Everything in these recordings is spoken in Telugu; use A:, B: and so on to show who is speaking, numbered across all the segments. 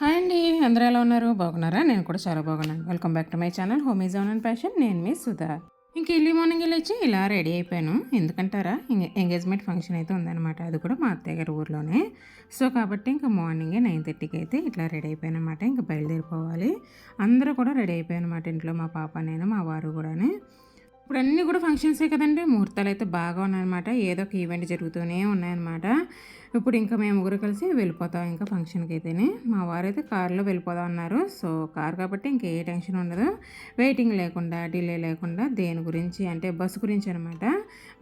A: హాయ్ అండి అందరూ ఎలా ఉన్నారు? బాగున్నారా? నేను కూడా చాలా బాగున్నాను. Welcome back to my channel homie zone and passion నేను మీ సుధా. ఇంక ఎర్లీ మార్నింగ్ వెళ్ళొచ్చి ఇలా రెడీ అయిపోయాను. ఎందుకంటారా? ఎంగేజ్మెంట్ ఫంక్షన్ అయితే ఉందన్నమాట. అది కూడా మా అత్తయ్య గారి ఊర్లోనే. సో కాబట్టి ఇంకా మార్నింగే నైన్ థర్టీకి అయితే ఇట్లా రెడీ అయిపోయాను అనమాట ఇంకా బయలుదేరిపోవాలి. అందరూ కూడా రెడీ అయిపోయాను అనమాట ఇంట్లో మా పాప నేను మా వారు కూడానే. ఇప్పుడు అన్నీ కూడా ఫంక్షన్సే కదండి. ముహూర్తాలు అయితే బాగా ఉన్నాయన్నమాట. ఏదో ఒక ఈవెంట్ జరుగుతూనే ఉన్నాయన్నమాట. ఇప్పుడు ఇంకా మేము ముగ్గురు కలిసి వెళ్ళిపోతాం ఇంకా ఫంక్షన్కి అయితేనే మా వారైతే కార్లో వెళ్ళిపోదాం అన్నారు. సో కార్ కాబట్టి ఇంకా ఏ టెన్షన్ ఉండదు. వెయిటింగ్ లేకుండా డిలే లేకుండా దేని గురించి అంటే బస్సు గురించి అనమాట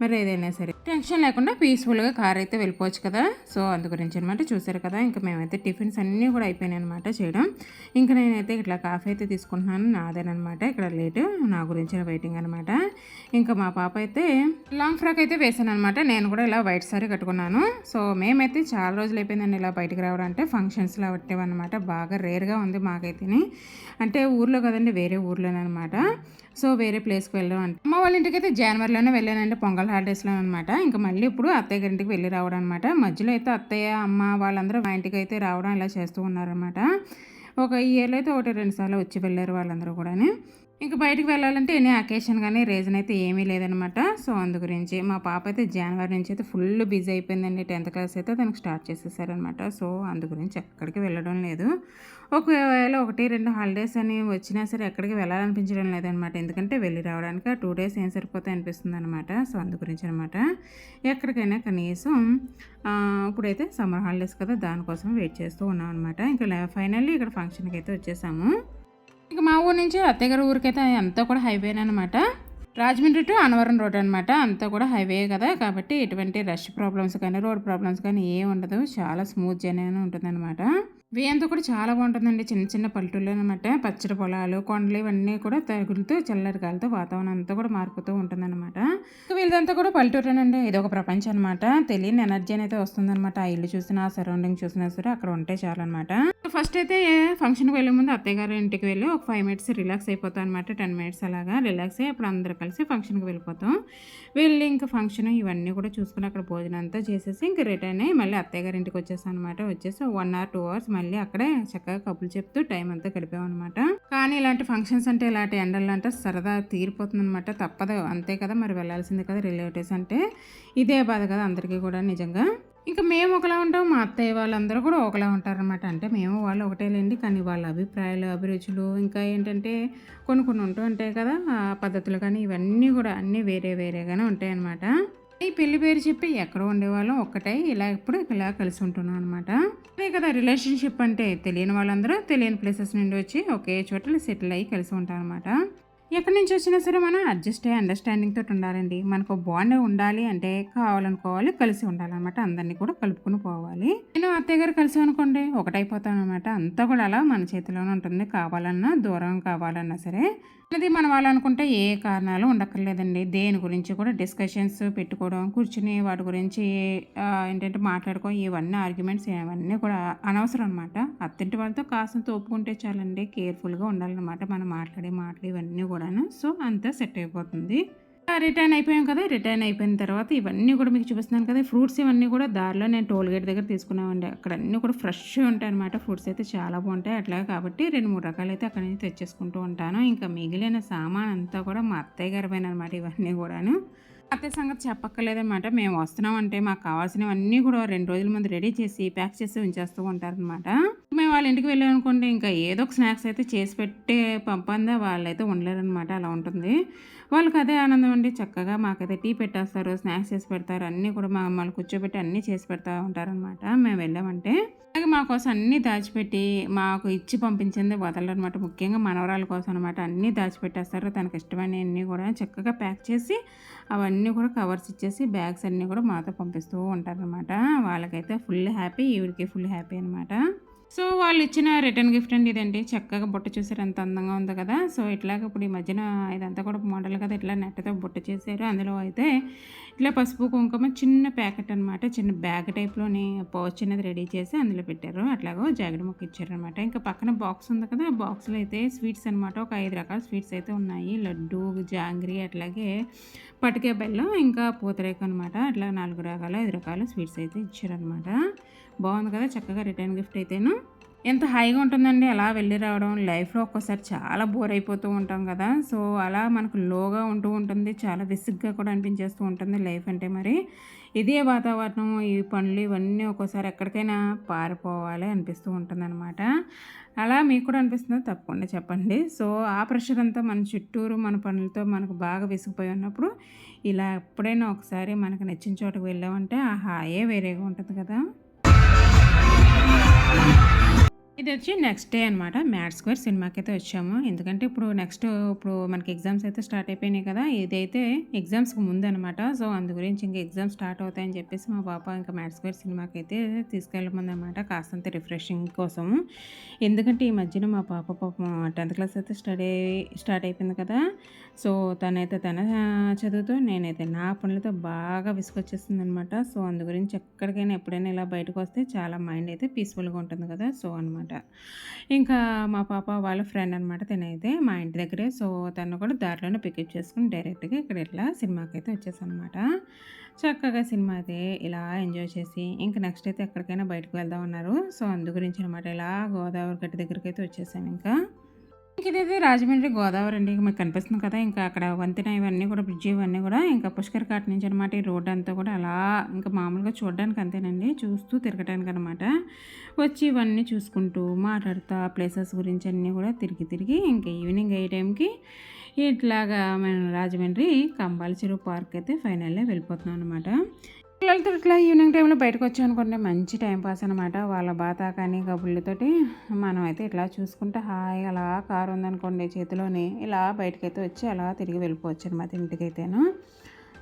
A: మరి ఏదైనా సరే టెన్షన్ లేకుండా పీస్ఫుల్గా కార్ అయితే వెళ్ళిపోవచ్చు కదా. సో అందు గురించి అనమాట చూసారు కదా. ఇంకా మేమైతే టిఫిన్స్ అన్నీ కూడా అయిపోయినాయి అనమాట చేయడం. ఇంకా నేనైతే ఇట్లా కాఫీ అయితే తీసుకుంటున్నాను. నాదేనమాట ఇక్కడ లేటు. నా గురించి వెయిటింగ్ అనమాట ఇంకా మా పాప అయితే లాంగ్ ఫ్రాక్ అయితే వేసాను అనమాట నేను కూడా ఇలా వైట్ సారీ కట్టుకున్నాను. సో మేము మేమైతే చాలా రోజులు అయిపోయిందండి ఇలా బయటకు రావడం. అంటే ఫంక్షన్స్లో పట్టేవన్నమాట. బాగా రేర్గా ఉంది మాకైతే అంటే ఊర్లో కదండి వేరే ఊర్లోనమాట సో వేరే ప్లేస్కి వెళ్ళడం అంటే. అమ్మ వాళ్ళ ఇంటికి అయితే జనవరిలోనే వెళ్ళానంటే పొంగల్ హాలిడేస్లో అనమాట ఇంకా మళ్ళీ ఇప్పుడు అత్తయ్య గారింటికి వెళ్ళి రావడం అనమాట మధ్యలో అయితే అత్తయ్య అమ్మ వాళ్ళందరూ మా ఇంటికి అయితే రావడం ఇలా చేస్తూ ఉన్నారనమాట ఒక ఇయర్లో అయితే ఒకటి రెండు సార్లు వచ్చి వెళ్ళారు వాళ్ళందరూ కూడా ఇంకా బయటకు వెళ్ళాలంటే ఎనీ అకేషన్ కానీ రీజన్ అయితే ఏమీ లేదనమాట. సో అందు గురించి మా పాప అయితే జనవరి నుంచి అయితే ఫుల్ బిజీ అయిపోయిందండి. టెన్త్ క్లాస్ అయితే తనకు స్టార్ట్ చేసేసారనమాట. సో అందు గురించి ఎక్కడికి వెళ్ళడం లేదు. ఒకవేళ ఒకటి రెండు హాలిడేస్ అని వచ్చినా సరే ఎక్కడికి వెళ్ళాలనిపించడం లేదనమాట. ఎందుకంటే వెళ్ళి రావడానికి టూ డేస్ ఏం సరిపోతాయి అనిపిస్తుంది అనమాట సో అందు గురించి అనమాట. ఎక్కడికైనా కనీసం ఇప్పుడైతే సమ్మర్ హాలిడేస్ కదా దానికోసం వెయిట్ చేస్తూ ఉన్నాం అనమాట ఇంకా ఫైనల్లీ ఇక్కడ ఫంక్షన్కి అయితే వచ్చేసాము. ఇక మా ఊరు నుంచి అత్తగారి ఊరికైతే అంతా కూడా హైవే అనమాట రాజమండ్రి టు అనవరం రోడ్ అనమాట అంతా కూడా హైవే కదా. కాబట్టి ఎటువంటి రష్ ప్రాబ్లమ్స్ కానీ రోడ్ ప్రాబ్లమ్స్ కానీ ఏం ఉండదు. చాలా స్మూత్ జర్నీ ఉంటుంది అనమాట వే అంతా కూడా చాలా బాగుంటుందండి. చిన్న చిన్న పల్లెటూళ్ళు అనమాట పచ్చడి పొలాలు కొండలు ఇవన్నీ కూడా తగులుతూ చల్లరి గాలితో వాతావరణం అంతా కూడా మారిపోతూ ఉంటుందన్నమాట. వీళ్ళదంతా కూడా పల్లెటూరేనండి. ఇది ఒక ప్రపంచం అనమాట తెలియని ఎనర్జీ అయితే వస్తుందన్నమాట. ఆ ఇల్లు చూసినా సరౌండింగ్ చూసినా సరే అక్కడ ఉంటే చాలన్నమాట ఫస్ట్ అయితే ఫంక్షన్కి వెళ్ళే ముందు అత్తయ్య గారి ఇంటికి వెళ్ళి ఒక ఫైవ్ మినిట్స్ రిలాక్స్ అయిపోతాం అనమాట టెన్ మినిట్స్ అలాగా రిలాక్స్ అయ్యి అప్పుడు అందరూ కలిసి ఫంక్షన్కి వెళ్ళిపోతాం. వెళ్ళి ఇంకా ఫంక్షన్ ఇవన్నీ కూడా చూసుకుని అక్కడ భోజనం అంతా చేసేసి ఇంకా రిటర్న్ అయ్యి మళ్ళీ అత్తయ్య గారి ఇంటికి వచ్చేసాం అనమాట వచ్చేసి వన్ అవర్ టూ అవర్స్ మళ్ళీ అక్కడే చక్కగా కప్పులు చెప్తూ టైం అంతా గడిపామన్నమాట కానీ ఇలాంటి ఫంక్షన్స్ అంటే ఇలాంటి ఎండలు అంటే సరదా తీరిపోతుంది అనమాట తప్పదు. అంతే కదా మరి వెళ్ళాల్సిందే కదా రిలేటివ్స్ అంటే. ఇదే బాధ కదా అందరికీ కూడా నిజంగా. ఇంకా మేము ఒకలా ఉంటాం మా అత్తయ్య వాళ్ళందరూ కూడా ఒకలా ఉంటారనమాట అంటే మేము వాళ్ళు ఒకటేలేండి కానీ వాళ్ళ అభిప్రాయాలు అభిరుచులు ఇంకా ఏంటంటే కొన్ని కొన్ని ఉంటూ ఉంటాయి కదా ఆ పద్ధతులు కానీ ఇవన్నీ కూడా అన్నీ వేరే వేరేగానే ఉంటాయి అనమాట ఈ పెళ్ళి పేరు చెప్పి ఎక్కడ ఉండేవాళ్ళం ఒక్కటే ఇలా ఇప్పుడు ఇలా కలిసి ఉంటున్నాం అనమాట అదే కదా రిలేషన్షిప్ అంటే తెలియని వాళ్ళందరూ తెలియని ప్లేసెస్ నుండి వచ్చి ఒకే చోట సెటిల్ అయ్యి కలిసి ఉంటారనమాట ఎక్కడి నుంచి వచ్చినా సరే మనం అడ్జస్ట్ అయ్యి అండర్స్టాండింగ్ తోటి ఉండాలండి. మనకు బాండ్ ఉండాలి అంటే కావాలనుకోవాలి కలిసి ఉండాలన్నమాట. అందరినీ కూడా కలుపుకుని పోవాలి. నేను అత్తయ్య గారు కలిసి అనుకోండి ఒకటైపోతాను అనమాట అంతా కూడా అలా మన చేతిలోనే ఉంటుంది. కావాలన్నా దూరం కావాలన్నా సరే. అది మన వాళ్ళు అనుకుంటే ఏ కారణాలు ఉండక్కర్లేదండి. దేని గురించి కూడా డిస్కషన్స్ పెట్టుకోవడం కూర్చుని వాటి గురించి ఏంటంటే మాట్లాడుకోవడం ఇవన్నీ ఆర్గ్యుమెంట్స్ ఇవన్నీ కూడా అనవసరం అనమాట అత్తింటి వాళ్ళతో కాస్త ఒప్పుకుంటే చాలండి. కేర్ఫుల్గా ఉండాలన్నమాట. మనం మాట్లాడే మాటలు ఇవన్నీ కూడాను. సో అంతా సెట్ అయిపోతుంది. రిటర్న్ అయిపోయాం కదా రిటర్న్ అయిపోయిన తర్వాత ఇవన్నీ కూడా మీకు చూపిస్తున్నాను కదా ఫ్రూట్స్ ఇవన్నీ కూడా దారిలో నేను టోల్ గేట్ దగ్గర తీసుకున్నామండి. అక్కడ అన్నీ కూడా ఫ్రెష్ ఉంటాయి అనమాట ఫ్రూట్స్ అయితే చాలా బాగుంటాయి. అట్లా కాబట్టి రెండు మూడు రకాలు అయితే అక్కడ నుంచి తెచ్చేసుకుంటూ ఉంటాను. ఇంకా మిగిలిన సామాన్ అంతా కూడా మా అత్తయ్య గారిపైన అనమాట ఇవన్నీ కూడాను. అత్తయ్య సంగతి చెప్పక్కర్లేదనమాట మేము వస్తున్నాం అంటే మాకు కావాల్సినవన్నీ కూడా రెండు రోజుల ముందు రెడీ చేసి ప్యాక్ చేసి ఉంచేస్తూ ఉంటారనమాట మేము వాళ్ళ ఇంటికి వెళ్ళామనుకోండి ఇంకా ఏదో ఒక స్నాక్స్ అయితే చేసి పెట్టే పంపందా వాళ్ళైతే ఉండలేరనమాట అలా ఉంటుంది. వాళ్ళకి అదే ఆనందం అండి. చక్కగా మాకైతే టీ పెట్టేస్తారు స్నాక్స్ చేసి పెడతారు అన్నీ కూడా మా మమ్మల్ని కూర్చోబెట్టి అన్నీ చేసి పెడతా ఉంటారనమాట మేము వెళ్ళామంటే అలాగే మా కోసం అన్నీ దాచిపెట్టి మాకు ఇచ్చి పంపించింది వదలనమాట ముఖ్యంగా మనవరాల కోసం అనమాట అన్నీ దాచిపెట్టేస్తారు. తనకు ఇష్టమైనవన్నీ కూడా చక్కగా ప్యాక్ చేసి అవన్నీ కూడా కవర్స్ ఇచ్చేసి బ్యాగ్స్ అన్నీ కూడా మాతో పంపిస్తూ ఉంటారనమాట వాళ్ళకైతే ఫుల్ హ్యాపీ ఈవిడికి ఫుల్ హ్యాపీ అనమాట సో వాళ్ళు ఇచ్చిన రిటర్న్ గిఫ్ట్ అండి ఇదండి. చక్కగా బుట్ట చూసారు. ఎంత అందంగా ఉంది కదా. సో ఇట్లాగ ఇప్పుడు ఈ మధ్యన ఇదంతా కూడా మోడల్ కదా. ఇట్లా నెట్టతో బుట్ట చేశారు. అందులో అయితే ఇట్లా పసుపు కుంకుమ చిన్న ప్యాకెట్ అనమాట చిన్న బ్యాగ్ టైప్లోని పౌచ్ అనేది రెడీ చేసి అందులో పెట్టారు. అట్లాగో జాకెట్ ముక్క ఇచ్చారనమాట ఇంకా పక్కన బాక్స్ ఉంది కదా. ఆ బాక్స్లో అయితే స్వీట్స్ అనమాట ఒక ఐదు రకాల స్వీట్స్ అయితే ఉన్నాయి. లడ్డు జాంగ్రీ అట్లాగే పటికే బెల్లం ఇంకా పూతరేక అనమాట అట్లా నాలుగు రకాల ఐదు రకాల స్వీట్స్ అయితే ఇచ్చారనమాట బాగుంది కదా చక్కగా రిటర్న్ గిఫ్ట్ అయితేను. ఎంత హాయిగా ఉంటుందండి అలా వెళ్ళి రావడం. లైఫ్లో ఒక్కోసారి చాలా బోర్ అయిపోతూ ఉంటాం కదా. సో అలా మనకు లోగా ఉంటూ ఉంటుంది చాలా విసుగ్గా కూడా అనిపించేస్తూ ఉంటుంది లైఫ్ అంటే మరి. ఇదే వాతావరణం ఈ పనులు ఇవన్నీ ఒక్కోసారి ఎక్కడికైనా పారిపోవాలి అనిపిస్తూ ఉంటుంది అనమాట అలా మీకు కూడా అనిపిస్తుందో? తప్పకుండా చెప్పండి. సో ఆ ప్రెషర్ అంతా మన చుట్టూరు మన పనులతో మనకు బాగా విసిగిపోయి ఉన్నప్పుడు ఇలా ఎప్పుడైనా ఒకసారి మనకు నచ్చిన చోటకు వెళ్ళామంటే ఆ హాయే వేరేగా ఉంటుంది కదా. Yeah. ఇది వచ్చి నెక్స్ట్ డే అనమాట మ్యాట్ స్క్వేర్ సినిమాకి అయితే వచ్చాము. ఎందుకంటే ఇప్పుడు నెక్స్ట్ ఇప్పుడు మనకి ఎగ్జామ్స్ అయితే స్టార్ట్ అయిపోయినాయి కదా. ఇదైతే ఎగ్జామ్స్కి ముందు అనమాట సో అందు గురించి ఇంకా ఎగ్జామ్స్ స్టార్ట్ అవుతాయని చెప్పేసి మా పాప ఇంకా మ్యాట్ స్క్వేర్ సినిమాకి అయితే తీసుకెళ్ళమంది అనమాట కాస్తంత రిఫ్రెషింగ్ కోసం. ఎందుకంటే ఈ మధ్యన మా పాప పాపం టెన్త్ క్లాస్ అయితే స్టడీ స్టార్ట్ అయిపోయింది కదా. సో తనైతే తన చదువుతూ నేనైతే నా పనులతో బాగా విసుకొచ్చేస్తుంది అనమాట సో అందు గురించి ఎక్కడికైనా ఎప్పుడైనా ఇలా బయటకు వస్తే చాలా మైండ్ అయితే పీస్ఫుల్గా ఉంటుంది కదా. సో అనమాట ఇంకా మా పాప వాళ్ళ ఫ్రెండ్ అనమాట తినైతే మా ఇంటి దగ్గరే. సో తను కూడా దారిలోనే పికప్ చేసుకుని డైరెక్ట్గా ఇక్కడ ఇట్లా సినిమాకి అయితే వచ్చేసాను అనమాట చక్కగా సినిమా అయితే ఇలా ఎంజాయ్ చేసి ఇంకా నెక్స్ట్ అయితే ఎక్కడికైనా బయటకు వెళ్దాం అన్నారు. సో అందు గురించి అనమాట ఇలా గోదావరి గట్టి దగ్గరికి అయితే వచ్చేసాను ఇంకా. ఇదైతే రాజమండ్రి గోదావరి అండి. మీకు కనిపిస్తుంది కదా ఇంకా అక్కడ వంతెన ఇవన్నీ కూడా బ్రిడ్జి ఇవన్నీ కూడా ఇంకా పుష్కర్ ఘాట్ నుంచి అనమాట ఈ రోడ్ అంతా కూడా అలా ఇంకా మామూలుగా చూడడానికి అంతేనండి. చూస్తూ తిరగడానికి అనమాట వచ్చి ఇవన్నీ చూసుకుంటూ మాట్లాడుతూ ఆ ప్లేసెస్ గురించి అన్నీ కూడా తిరిగి తిరిగి ఇంకా ఈవినింగ్ అయ్యే టైంకి ఇట్లాగా మేము రాజమండ్రి కంబాల చెరువు పార్క్ అయితే ఫైనల్లీ వెళ్ళిపోతున్నాం అనమాట పిల్లలతో ఇట్లా ఈవినింగ్ టైంలో బయటకు వచ్చామనుకుంటే మంచి టైంపాస్ అనమాట వాళ్ళ బాత కానీ కబుర్లతోటి మనం అయితే ఇట్లా చూసుకుంటే హాయ్ అలా కారు ఉందనుకోండి చేతిలోని ఇలా బయటకైతే వచ్చి అలా తిరిగి వెళ్ళిపోవచ్చు అనమాట ఇంటికైతేను.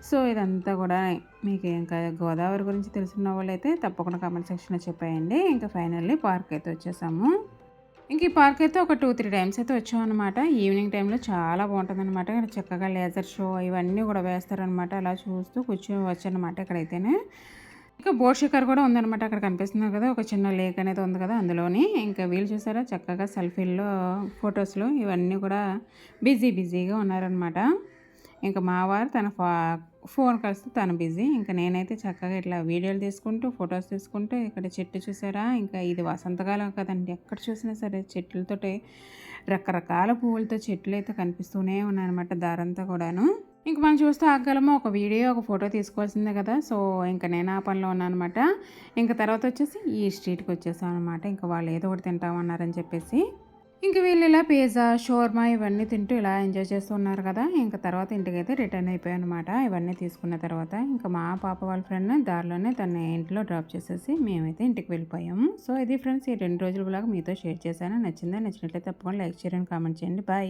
A: సో ఇదంతా కూడా మీకు ఇంకా గోదావరి గురించి తెలిసిన వాళ్ళైతే తప్పకుండా కామెంట్ సెక్షన్లో చెప్పేయండి. ఇంకా ఫైనల్లీ పార్క్ అయితే వచ్చేసాము. ఇంక ఈ పార్క్ అయితే ఒక టూ త్రీ టైమ్స్ అయితే వచ్చామన్నమాట. ఈవినింగ్ టైంలో చాలా బాగుంటుంది అనమాట చక్కగా లేజర్ షో ఇవన్నీ కూడా వేస్తారనమాట అలా చూస్తూ కూర్చొని వచ్చానమాట ఇక్కడైతేనే. ఇంకా బోట్ షికర్ కూడా ఉందన్నమాట అక్కడ కనిపిస్తుంది కదా. ఒక చిన్న లేక్ అనేది ఉంది కదా అందులోని. ఇంకా వీళ్ళు చూసారా? చక్కగా సెల్ఫీల్లో ఫొటోస్లో ఇవన్నీ కూడా బిజీ బిజీగా ఉన్నారనమాట ఇంకా మా వారు తన ఫోన్ కలిస్తే తను బిజీ. ఇంకా నేనైతే చక్కగా ఇట్లా వీడియోలు తీసుకుంటూ ఫొటోస్ తీసుకుంటూ ఇక్కడ చెట్టు చూసారా? ఇంకా ఇది వసంతకాలం కదండి. ఎక్కడ చూసినా సరే చెట్లతోటి రకరకాల పువ్వులతో చెట్లు అయితే కనిపిస్తూనే ఉన్నాయన్నమాట దారంతా కూడాను. ఇంక మనం చూస్తే ఆగలమో ఒక వీడియో ఒక ఫోటో తీసుకోవాల్సిందే కదా. సో ఇంకా నేను ఆ పనిలో ఉన్నాను అనమాట ఇంకా తర్వాత వచ్చేసి ఈ స్ట్రీట్కి వచ్చేసాం అనమాట ఇంకా వాళ్ళు ఏదో ఒకటి తింటామన్నారని చెప్పేసి. ఇంక వీళ్ళు ఇలా పిజ్జా షోర్మా ఇవన్నీ తింటూ ఇలా ఎంజాయ్ చేస్తూ ఉన్నారు కదా. ఇంకా తర్వాత ఇంటికైతే రిటర్న్ అయిపోయాయి అనమాట ఇవన్నీ తీసుకున్న తర్వాత ఇంకా మా పాప వాళ్ళ ఫ్రెండ్ దారిలోనే తన ఇంట్లో డ్రాప్ చేసేసి మేమైతే ఇంటికి వెళ్ళిపోయాము. సో ఇది ఫ్రెండ్స్ ఈ రెండు రోజుల బ్లాగ్ మీతో షేర్ చేశాను. నచ్చిందా నచ్చినట్లయితే తప్పకుండా లైక్ చేయండి కామెంట్ చేయండి. బాయ్.